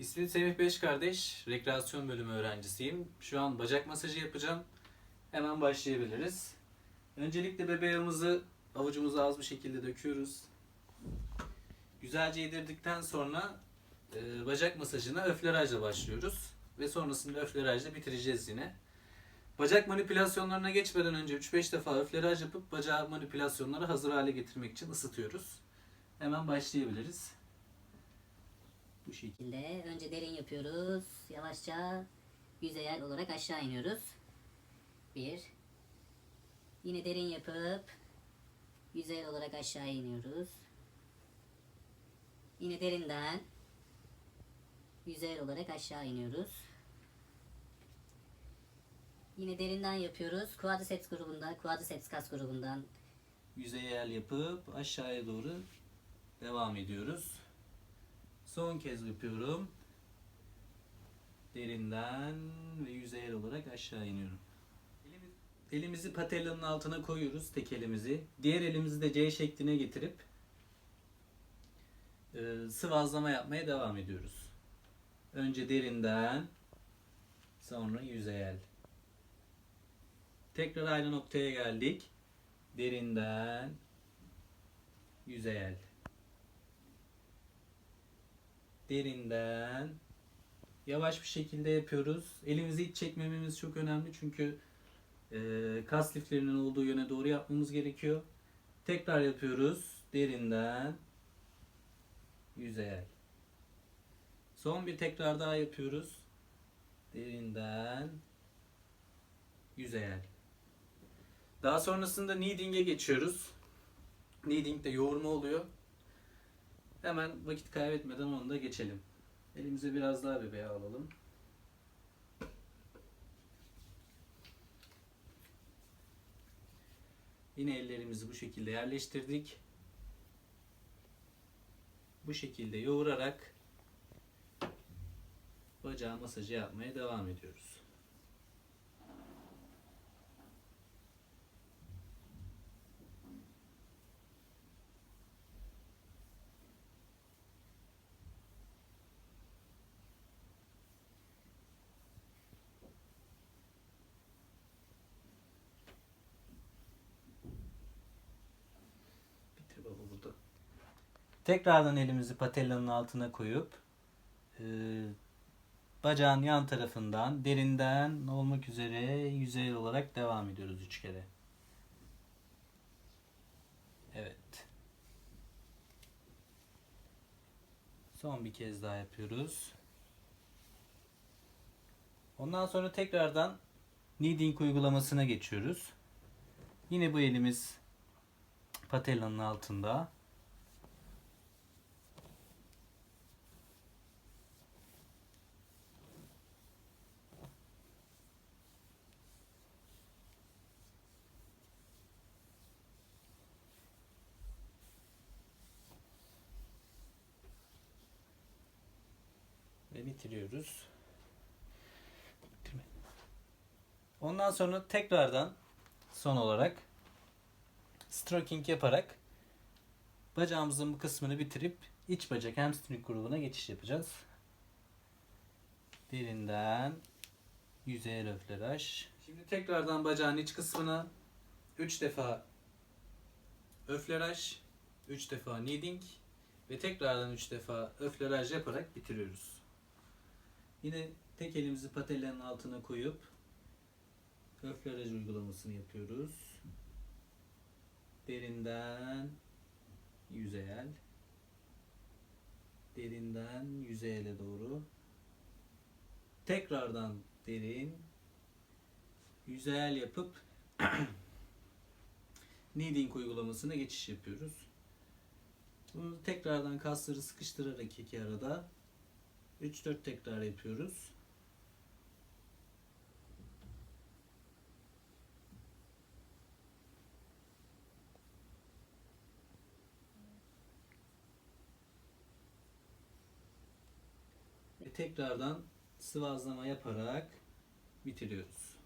İsmim Semih Beş Kardeş, rekreasyon bölümü öğrencisiyim. Şu an bacak masajı yapacağım. Hemen başlayabiliriz. Öncelikle bebeğimizi avucumuza az bir şekilde döküyoruz. Güzelce yedirdikten sonra e, bacak masajına öflerajla başlıyoruz. Ve sonrasında öflerajla bitireceğiz yine. Bacak manipülasyonlarına geçmeden önce 3-5 defa öfleraj yapıp bacak manipülasyonları hazır hale getirmek için ısıtıyoruz. Hemen başlayabiliriz. Bu şekilde. önce derin yapıyoruz. Yavaşça yüzeyel olarak aşağı iniyoruz. Bir. Yine derin yapıp yüzeyel olarak aşağı iniyoruz. Yine derinden yüzeyel olarak aşağı iniyoruz. Yine derinden yapıyoruz. Quadriceps grubundan, quadriceps kas grubundan yüzeyel yapıp aşağıya doğru devam ediyoruz. Son kez yapıyorum. Derinden ve yüzeyel olarak aşağı iniyorum. Elimi- Elimizi patellanın altına koyuyoruz tek elimizi. Diğer elimizi de C şekline getirip e, sıvazlama yapmaya devam ediyoruz. Önce derinden sonra yüzeyel. Tekrar aynı noktaya geldik. Derinden yüzeyel. Derinden yavaş bir şekilde yapıyoruz. Elimizi hiç çekmememiz çok önemli çünkü e, kas liflerinin olduğu yöne doğru yapmamız gerekiyor. Tekrar yapıyoruz. Derinden yüzeyel. Son bir tekrar daha yapıyoruz. Derinden yüzeyel. Daha sonrasında kneading'e geçiyoruz. Kneading de yoğurma oluyor. Hemen vakit kaybetmeden onu da geçelim. Elimize biraz daha bebeğe alalım. Yine ellerimizi bu şekilde yerleştirdik. Bu şekilde yoğurarak bacağı masajı yapmaya devam ediyoruz. Tekrardan elimizi patellanın altına koyup e, bacağın yan tarafından derinden olmak üzere yüzey olarak devam ediyoruz üç kere. Evet. Son bir kez daha yapıyoruz. Ondan sonra tekrardan kneading uygulamasına geçiyoruz. Yine bu elimiz patellanın altında. Bitiriyoruz. Ondan sonra tekrardan son olarak stroking yaparak bacağımızın bu kısmını bitirip iç bacak hamstring grubuna geçiş yapacağız. Derinden yüzeye öfleraj. Şimdi tekrardan bacağın iç kısmına 3 defa öfleraj, 3 defa kneading ve tekrardan 3 defa öfleraj yaparak bitiriyoruz. Yine tek elimizi patellanın altına koyup öfleraj uygulamasını yapıyoruz. Derinden yüzeyel. Derinden yüzeyele doğru. Tekrardan derin yüzeyel yapıp kneading uygulamasına geçiş yapıyoruz. Bunu tekrardan kasları sıkıştırarak iki arada 3-4 tekrar yapıyoruz. Ve tekrardan sıvazlama yaparak bitiriyoruz.